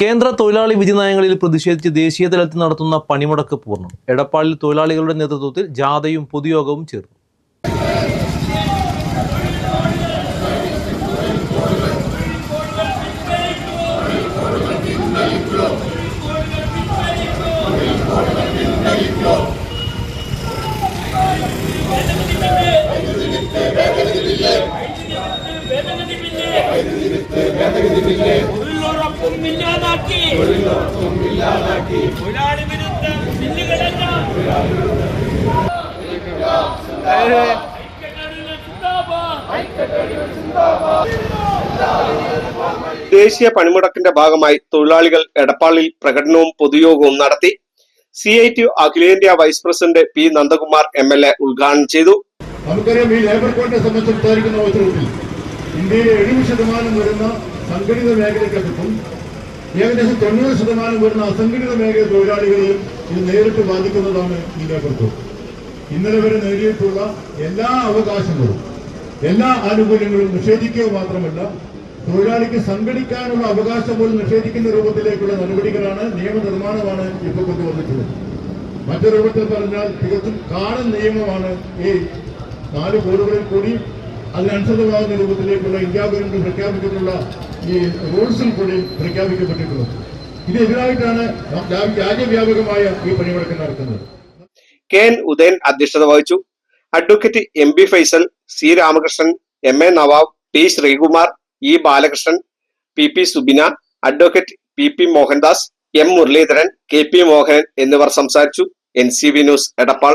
കേന്ദ്ര തൊഴിലാളി വിധി നയങ്ങളിൽ പ്രതിഷേധിച്ച് ദേശീയ തലത്തിൽ നടത്തുന്ന പണിമുടക്ക് പൂർണം. എടപ്പാളിൽ തൊഴിലാളികളുടെ നേതൃത്വത്തിൽ ജാഥയും പൊതുയോഗവും ചേർന്നു. തൊഴിലുറപ്പും ഇല്ലാതാക്കി തൊഴിലാളി വിരുദ്ധ ബില്ലുകളെല്ലാം. ഐക്യകേരള സിന്ദാബാദ്. ദേശീയ പണിമുടക്കിന്റെ ഭാഗമായി തൊഴിലാളികൾ എടപ്പാളിൽ പ്രകടനവും പൊതുയോഗവും നടത്തി. സി ഐ ടി അഖിലേന്ത്യാ vice president P Nandakumar M L A ഉദ്ഘാടനം ചെയ്തു. നമുക്കറിയാം ഈ ലേബർ കോഡിനെ സംബന്ധിച്ച് സംസാരിക്കുന്ന അവസരത്തിൽ ഇന്ത്യയിലെ എഴുപത് ശതമാനം വരുന്ന സംഘടിത മേഖലയ്ക്കകത്തും ഏകദേശം തൊണ്ണൂറ് ശതമാനം വരുന്ന അസംഘടിത മേഖല തൊഴിലാളികളെയും ഇത് നേരിട്ട് ബാധിക്കുന്നതാണ് ഈ ഇന്നലെ വരെ നേടിയിട്ടുള്ള എല്ലാ അവകാശങ്ങളും എല്ലാ ആനുകൂല്യങ്ങളും നിഷേധിക്കുക മാത്രമല്ല തൊഴിലാളിക്ക് സംഘടിക്കാനുള്ള അവകാശം പോലും നിഷേധിക്കുന്ന രൂപത്തിലേക്കുള്ള നടപടികളാണ് നിയമനിർമ്മാണമാണ് ഇപ്പോൾ കൊണ്ടുവന്നിട്ടുള്ളത്. മറ്റൊരു രൂപത്തിൽ പറഞ്ഞാൽ തികച്ചും കാണൻ നിയമമാണ് ഈ നാല് കോടുകളിൽ കൂടി അതിനനുസൃതമാകുന്ന രൂപത്തിലേക്കുള്ള ഇന്ത്യ ഗവൺമെന്റ് പ്രഖ്യാപിച്ചിട്ടുള്ള ഈ റൂൾസിൽ കൂടി പ്രഖ്യാപിക്കപ്പെട്ടിട്ടുള്ളത്. ഇതിനെതിരായിട്ടാണ് രാജ്യവ്യാപകമായ ഈ പണിമുടക്കം നടക്കുന്നത്. കെ എൻ ഉദയൻ അധ്യക്ഷത വഹിച്ചു. Advocate M B Faisal C Ramakrishnan M A Nawab T Sreekumar E Balakrishnan P P Subina advocate P P Mohandas M Muraleedharan K P Mohanan എന്നിവർ സംസാരിച്ചു. N C V news Edappal.